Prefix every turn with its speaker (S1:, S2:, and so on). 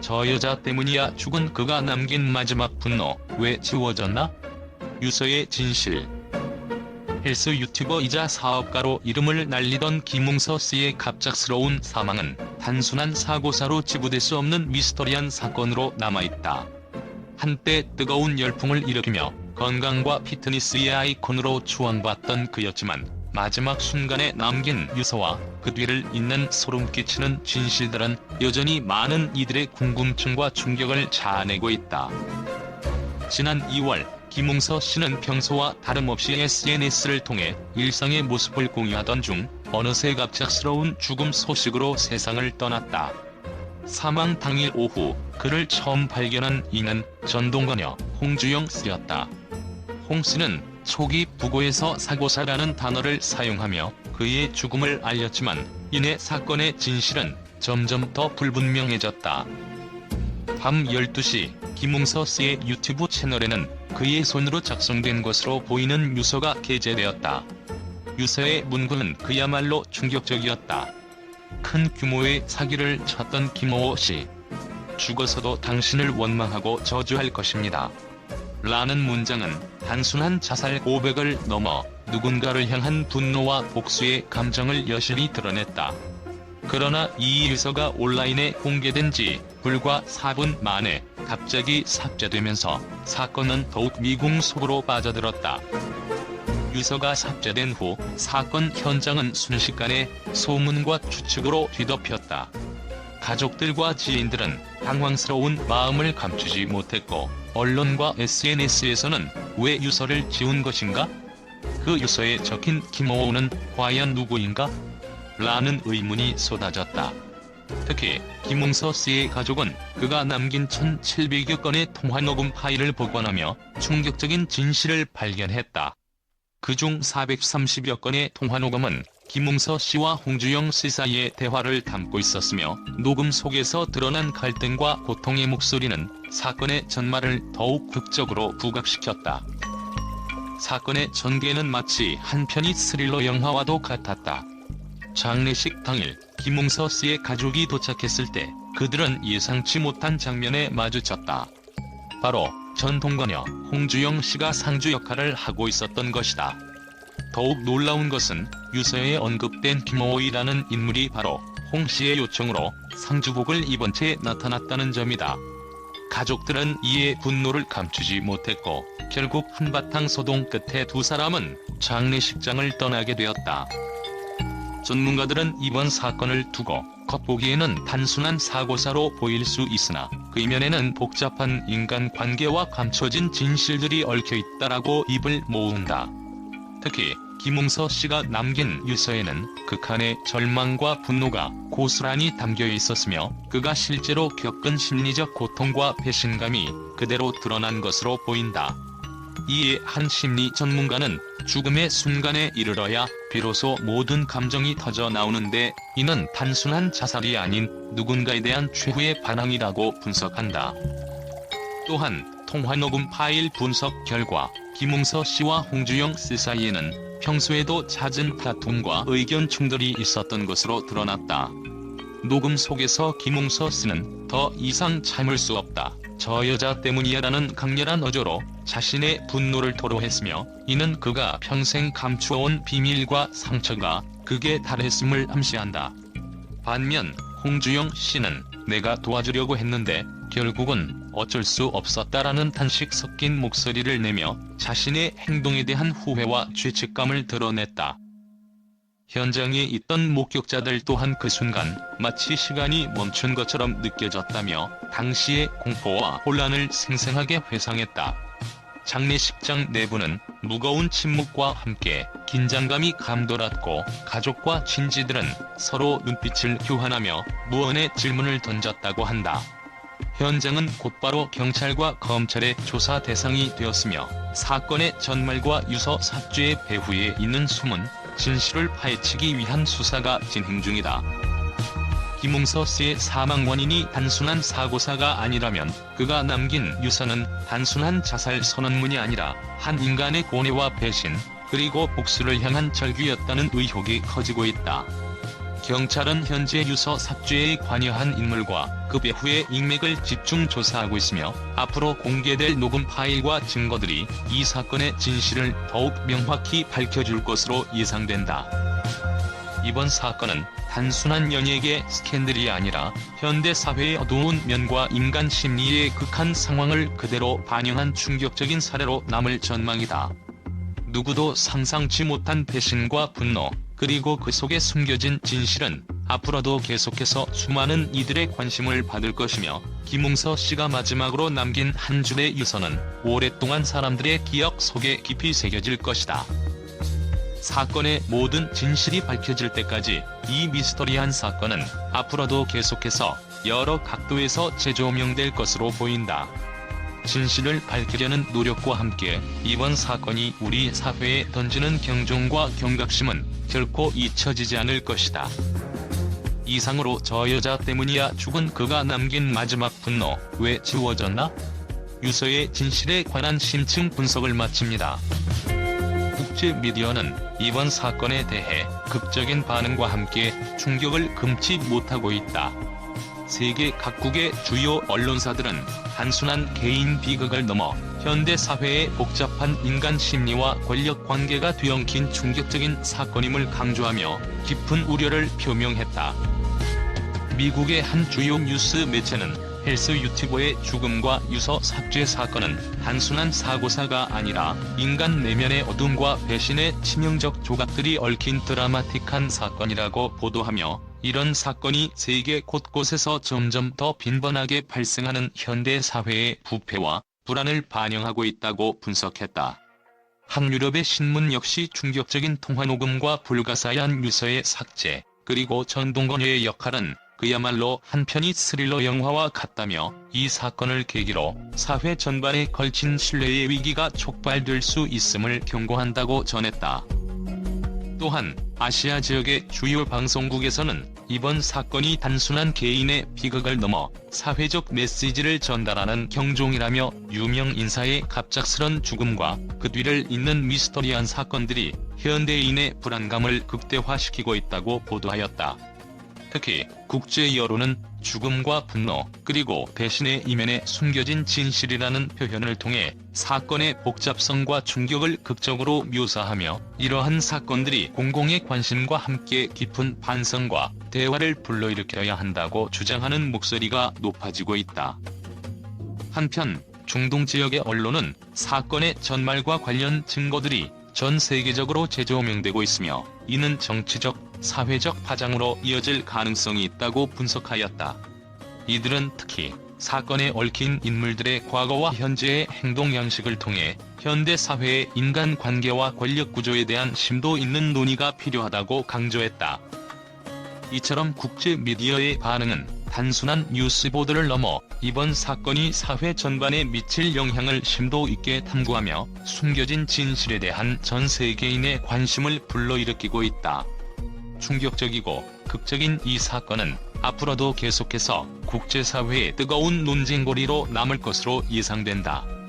S1: 저 여자 때문이야 죽은 그가 남긴 마지막 분노 왜 지워졌나? 유서의 진실 헬스 유튜버이자 사업가로 이름을 날리던 김웅서 씨의 갑작스러운 사망은 단순한 사고사로 지부될 수 없는 미스터리한 사건으로 남아있다. 한때 뜨거운 열풍을 일으키며 건강과 피트니스의 아이콘으로 추앙받던 그였지만 마지막 순간에 남긴 유서와 그 뒤를 잇는 소름 끼치는 진실들은 여전히 많은 이들의 궁금증과 충격을 자아내고 있다. 지난 2월 김웅서 씨는 평소와 다름없이 SNS를 통해 일상의 모습을 공유하던 중 어느새 갑작스러운 죽음 소식으로 세상을 떠났다. 사망 당일 오후 그를 처음 발견한 이는 전동거녀 홍주영 씨였다. 홍 씨는 초기 부고에서 사고사라는 단어를 사용하며 그의 죽음을 알렸지만 이내 사건의 진실은 점점 더 불분명해졌다. 밤 12시 김웅서 씨의 유튜브 채널에는 그의 손으로 작성된 것으로 보이는 유서가 게재되었다. 유서의 문구는 그야말로 충격적이었다. 큰 규모의 사기를 쳤던 김호호 씨. 죽어서도 당신을 원망하고 저주할 것입니다. 라는 문장은 단순한 자살 고백을 넘어 누군가를 향한 분노와 복수의 감정을 여실히 드러냈다. 그러나 이 유서가 온라인에 공개된 지 불과 4분 만에 갑자기 삭제되면서 사건은 더욱 미궁 속으로 빠져들었다. 유서가 삭제된 후 사건 현장은 순식간에 소문과 추측으로 뒤덮였다. 가족들과 지인들은 당황스러운 마음을 감추지 못했고 언론과 SNS에서는 왜 유서를 지운 것인가? 그 유서에 적힌 김호호는 과연 누구인가? 라는 의문이 쏟아졌다. 특히 김웅서 씨의 가족은 그가 남긴 1700여 건의 통화 녹음 파일을 복원하며 충격적인 진실을 발견했다. 그중 430여 건의 통화 녹음은 김웅서 씨와 홍주영 씨 사이의 대화를 담고 있었으며 녹음 속에서 드러난 갈등과 고통의 목소리는 사건의 전말을 더욱 극적으로 부각시켰다. 사건의 전개는 마치 한 편의 스릴러 영화와도 같았다. 장례식 당일 김웅서 씨의 가족이 도착했을 때 그들은 예상치 못한 장면에 마주쳤다. 바로 전통거녀 홍주영 씨가 상주 역할을 하고 있었던 것이다. 더욱 놀라운 것은 유서에 언급된 김호이라는 인물이 바로 홍 씨의 요청으로 상주복을 입은 채 나타났다는 점이다. 가족들은 이에 분노를 감추지 못했고 결국 한바탕 소동 끝에 두 사람은 장례식장을 떠나게 되었다. 전문가들은 이번 사건을 두고 겉보기에는 단순한 사고사로 보일 수 있으나 그 이면에는 복잡한 인간관계와 감춰진 진실들이 얽혀있다라고 입을 모은다. 특히 김웅서 씨가 남긴 유서에는 극한의 절망과 분노가 고스란히 담겨 있었으며 그가 실제로 겪은 심리적 고통과 배신감이 그대로 드러난 것으로 보인다. 이에 한 심리 전문가는 죽음의 순간에 이르러야 비로소 모든 감정이 터져 나오는데 이는 단순한 자살이 아닌 누군가에 대한 최후의 반항이라고 분석한다. 또한 통화녹음 파일 분석 결과 김웅서 씨와 홍주영 씨 사이에는 평소에도 잦은 다툼과 의견 충돌이 있었던 것으로 드러났다. 녹음 속에서 김웅서 씨는 더 이상 참을 수 없다. 저 여자 때문이야라는 강렬한 어조로 자신의 분노를 토로했으며 이는 그가 평생 감추어온 비밀과 상처가 극에 달했음을 암시한다. 반면 홍주영 씨는 내가 도와주려고 했는데 결국은 어쩔 수 없었다라는 단식 섞인 목소리를 내며 자신의 행동에 대한 후회와 죄책감을 드러냈다. 현장에 있던 목격자들 또한 그 순간 마치 시간이 멈춘 것처럼 느껴졌다며 당시의 공포와 혼란을 생생하게 회상했다. 장례식장 내부는 무거운 침묵과 함께 긴장감이 감돌았고 가족과 친지들은 서로 눈빛을 교환하며 무언의 질문을 던졌다고 한다. 현장은 곧바로 경찰과 검찰의 조사 대상이 되었으며 사건의 전말과 유서 삭제의 배후에 있는 숨은 진실을 파헤치기 위한 수사가 진행 중이다. 김웅서 씨의 사망 원인이 단순한 사고사가 아니라면 그가 남긴 유서는 단순한 자살 선언문이 아니라 한 인간의 고뇌와 배신, 그리고 복수를 향한 절규였다는 의혹이 커지고 있다. 경찰은 현재 유서 삭제에 관여한 인물과 그 배후의 인맥을 집중 조사하고 있으며 앞으로 공개될 녹음 파일과 증거들이 이 사건의 진실을 더욱 명확히 밝혀줄 것으로 예상된다. 이번 사건은 단순한 연예계 스캔들이 아니라 현대 사회의 어두운 면과 인간 심리의 극한 상황을 그대로 반영한 충격적인 사례로 남을 전망이다. 누구도 상상치 못한 배신과 분노, 그리고 그 속에 숨겨진 진실은 앞으로도 계속해서 수많은 이들의 관심을 받을 것이며 김웅서 씨가 마지막으로 남긴 한 줄의 유서는 오랫동안 사람들의 기억 속에 깊이 새겨질 것이다. 사건의 모든 진실이 밝혀질 때까지 이 미스터리한 사건은 앞으로도 계속해서 여러 각도에서 재조명될 것으로 보인다. 진실을 밝히려는 노력과 함께 이번 사건이 우리 사회에 던지는 경종과 경각심은 결코 잊혀지지 않을 것이다. 이상으로 저 여자 때문이야 죽은 그가 남긴 마지막 분노 왜 지워졌나? 유서의 진실에 관한 심층 분석을 마칩니다. 국제 미디어는 이번 사건에 대해 극적인 반응과 함께 충격을 금치 못하고 있다. 세계 각국의 주요 언론사들은 단순한 개인 비극을 넘어 현대 사회의 복잡한 인간 심리와 권력 관계가 뒤엉킨 충격적인 사건임을 강조하며 깊은 우려를 표명했다. 미국의 한 주요 뉴스 매체는 헬스 유튜버의 죽음과 유서 삭제 사건은 단순한 사고사가 아니라 인간 내면의 어둠과 배신의 치명적 조각들이 얽힌 드라마틱한 사건이라고 보도하며 이런 사건이 세계 곳곳에서 점점 더 빈번하게 발생하는 현대 사회의 부패와 불안을 반영하고 있다고 분석했다. 항유럽의 신문 역시 충격적인 통화 녹음과 불가사의한 유서의 삭제, 그리고 전동건회의 역할은 그야말로 한편이 스릴러 영화와 같다며 이 사건을 계기로 사회 전반에 걸친 신뢰의 위기가 촉발될 수 있음을 경고한다고 전했다. 또한 아시아 지역의 주요 방송국에서는 이번 사건이 단순한 개인의 비극을 넘어 사회적 메시지를 전달하는 경종이라며 유명 인사의 갑작스런 죽음과 그 뒤를 잇는 미스터리한 사건들이 현대인의 불안감을 극대화시키고 있다고 보도하였다. 특히 국제 여론은 죽음과 분노 그리고 배신의 이면에 숨겨진 진실이라는 표현을 통해 사건의 복잡성과 충격을 극적으로 묘사하며 이러한 사건들이 공공의 관심과 함께 깊은 반성과 대화를 불러일으켜야 한다고 주장하는 목소리가 높아지고 있다. 한편 중동 지역의 언론은 사건의 전말과 관련 증거들이 전 세계적으로 재조명되고 있으며 이는 정치적, 사회적 파장으로 이어질 가능성이 있다고 분석하였다. 이들은 특히 사건에 얽힌 인물들의 과거와 현재의 행동 양식을 통해 현대 사회의 인간 관계와 권력 구조에 대한 심도 있는 논의가 필요하다고 강조했다. 이처럼 국제 미디어의 반응은 단순한 뉴스 보도를 넘어 이번 사건이 사회 전반에 미칠 영향을 심도 있게 탐구하며 숨겨진 진실에 대한 전 세계인의 관심을 불러일으키고 있다. 충격적이고 극적인 이 사건은 앞으로도 계속해서 국제사회의 뜨거운 논쟁거리로 남을 것으로 예상된다.